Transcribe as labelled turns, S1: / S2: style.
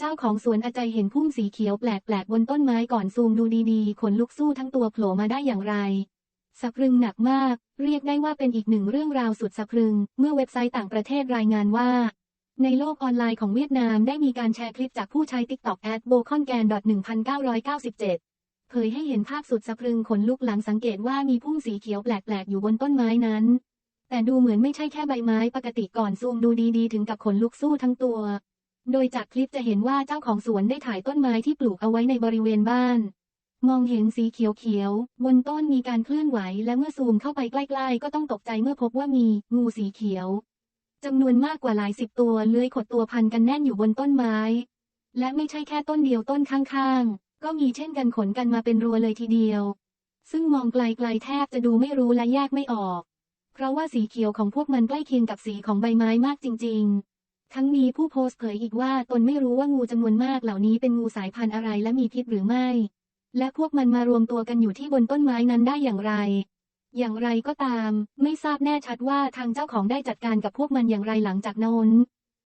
S1: เจ้าของสวนอาใจยเห็นพุ่มสีเขียวแปลกๆบนต้นไม้ก่อนซูมดูดีๆ ขนลุกสู้ทั้งตัวโผล่มาได้อย่างไรสะพรึงหนักมาก เรียกได้ว่าเป็นอีกหนึ่งเรื่องราวสุดสะพรึง เมื่อเว็บไซต์ต่างประเทศรายงานว่า ในโลกออนไลน์ของเวียดนามได้มีการแชร์คลิปจากผู้ใช้ TikTok แอดโบคอนแกน1997 เผยให้เห็นภาพสุดสะพรึงขนลุกหลังสังเกตว่ามีพุ่มสีเขียวแปลกๆ อยู่บนต้นไม้นั้น แต่ดูเหมือนไม่ใช่แค่ใบไม้ปกติก่อนซูมดูดีๆ ถึงกับขนลุกสู้ทั้งตัว โดยจากคลิปจะเห็นว่าเจ้าของสวนได้ถ่ายต้นไม้ที่ปลูกเอาไว้ในบริเวณบ้าน มองเห็นสีเขียวๆ บนต้นมีการเคลื่อนไหว และเมื่อซูมเข้าไปใกล้ๆ ก็ต้องตกใจเมื่อพบว่ามีงูสีเขียวจำนวนมากกว่าหลายสิบตัวเลื้อยขดตัวพันกันแน่นอยู่บนต้นไม้ และไม่ใช่แค่ต้นเดียวต้นข้างๆ ก็มีเช่นกันขนกันมาเป็นรัวเลยทีเดียว ซึ่งมองไกลๆแทบจะดูไม่รู้และแยกไม่ออก เพราะว่าสีเขียวของพวกมันใกล้เคียงกับสีของใบไม้มากจริง ๆ ทั้งนี้ผู้โพสต์เผยอีกว่าตนไม่รู้ว่างูจำนวนมากเหล่านี้เป็นงูสายพันธุ์อะไรและมีพิษหรือไม่ และพวกมันมารวมตัวกันอยู่ที่บนต้นไม้นั้นได้อย่างไร อย่างไรก็ตาม ไม่ทราบแน่ชัดว่าทางเจ้าของได้จัดการกับพวกมันอย่างไรหลังจากนั้น